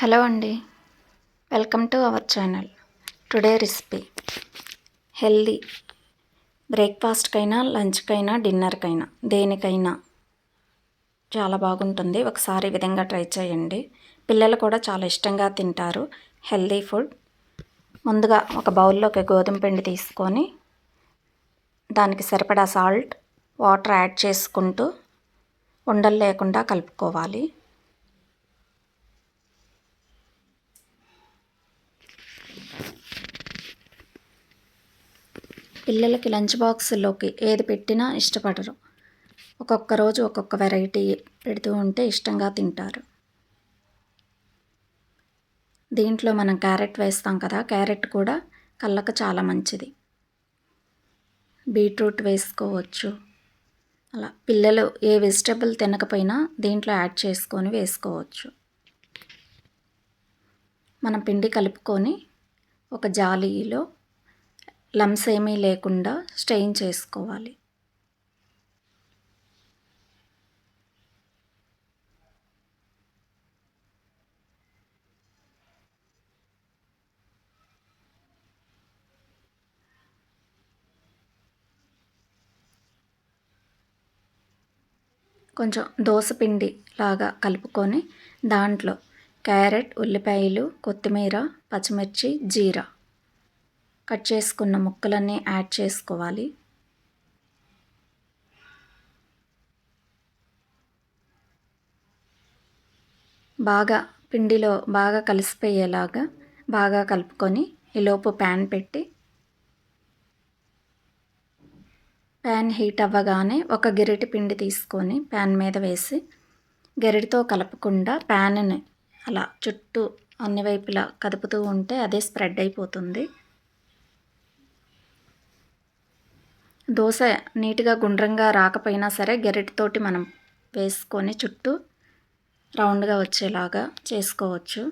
Hello అండి. Welcome to our channel. Today recipe. Healthy. బ్రేక్ఫాస్ట్కైనా లంచ్కైనా డిన్నర్కైనా దేనికైనా చాలా బాగుంటుంది. ఒకసారి ఈ విధంగా ట్రై చేయండి. పిల్లలు కూడా చాలా ఇష్టంగా తింటారు. Healthy food. ముందుగా ఒక బౌల్లోకి గోధుమ పిండి తీసుకొని దానికి సరిపడా సాల్ట్ వాటర్ యాడ్ చేసుకుంటూ ఉండలు లేకుండా కలుపుకోవాలి. పిల్లలకి లంచ్ బాక్స్లోకి ఏది పెట్టినా ఇష్టపడరు. ఒక్కొక్క రోజు ఒక్కొక్క వెరైటీ పెడుతూ ఉంటే ఇష్టంగా తింటారు. దీంట్లో మనం క్యారెట్ వేస్తాం కదా క్యారెట్ కూడా కళ్ళకు చాలా మంచిది. బీట్రూట్ వేసుకోవచ్చు. అలా పిల్లలు ఏ వెజిటబుల్ తినకపోయినా దీంట్లో యాడ్ చేసుకొని వేసుకోవచ్చు. మనం పిండి కలుపుకొని ఒక జాలీలో లమ్స్ ఏమీ లేకుండా స్టెయిన్ చేసుకోవాలి. కొంచెం దోసపిండి లాగా కలుపుకొని దాంట్లో క్యారెట్ ఉల్లిపాయలు కొత్తిమీర పచ్చిమిర్చి జీరా కట్ చేసుకున్న ముక్కలన్నీ యాడ్ చేసుకోవాలి. బాగా పిండిలో బాగా కలిసిపోయేలాగా బాగా కలుపుకొని ఈలోపు ప్యాన్ పెట్టి ప్యాన్ హీట్ అవ్వగానే ఒక గిరిటి పిండి తీసుకొని ప్యాన్ మీద వేసి గరిటితో కలపకుండా ప్యాన్ని అలా చుట్టూ అన్ని వైపులా కదుపుతూ ఉంటే అదే స్ప్రెడ్ అయిపోతుంది. దోశ నీట్గా గుండ్రంగా రాకపోయినా సరే గెరిటితోటి మనం వేసుకొని చుట్టూ రౌండ్గా వచ్చేలాగా చేసుకోవచ్చు.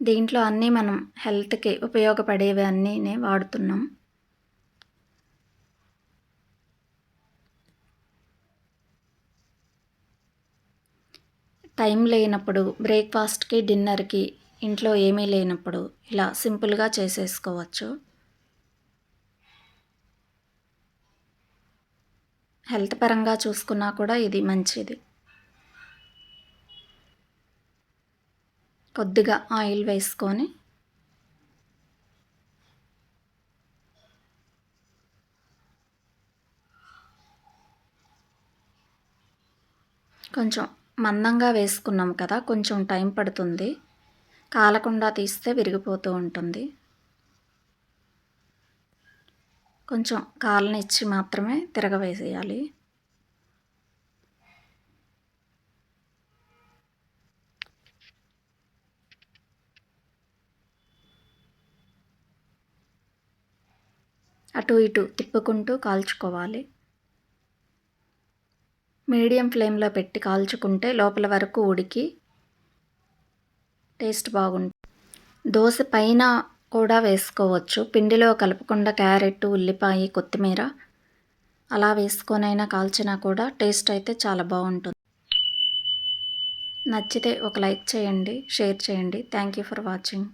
దీంట్లో అన్నీ మనం హెల్త్కి ఉపయోగపడేవి అన్నీ వాడుతున్నాం. టైం లేనప్పుడు బ్రేక్ఫాస్ట్కి డిన్నర్కి ఇంట్లో ఏమీ లేనప్పుడు ఇలా సింపుల్గా చేసేసుకోవచ్చు. హెల్త్ పరంగా చూసుకున్నా కూడా ఇది మంచిది. కొద్దిగా ఆయిల్ వేసుకొని కొంచెం మందంగా వేసుకున్నాం కదా కొంచెం టైం పడుతుంది. కాలకుండా తీస్తే విరిగిపోతూ ఉంటుంది. కొంచెం కాలనిచ్చి మాత్రమే తిరగవేసేయాలి. అటు ఇటు తిప్పుకుంటూ కాల్చుకోవాలి. మీడియం ఫ్లేమ్లో పెట్టి కాల్చుకుంటే లోపల వరకు ఉడికి టేస్ట్ బాగుంటుంది. దోశ పైన కూడా వేసుకోవచ్చు. పిండిలో కలుపుకుండా క్యారెట్ ఉల్లిపాయ కొత్తిమీర అలా వేసుకొనైనా కాల్చినా కూడా టేస్ట్ అయితే చాలా బాగుంటుంది. నచ్చితే ఒక లైక్ చేయండి షేర్ చేయండి. Thank you for watching.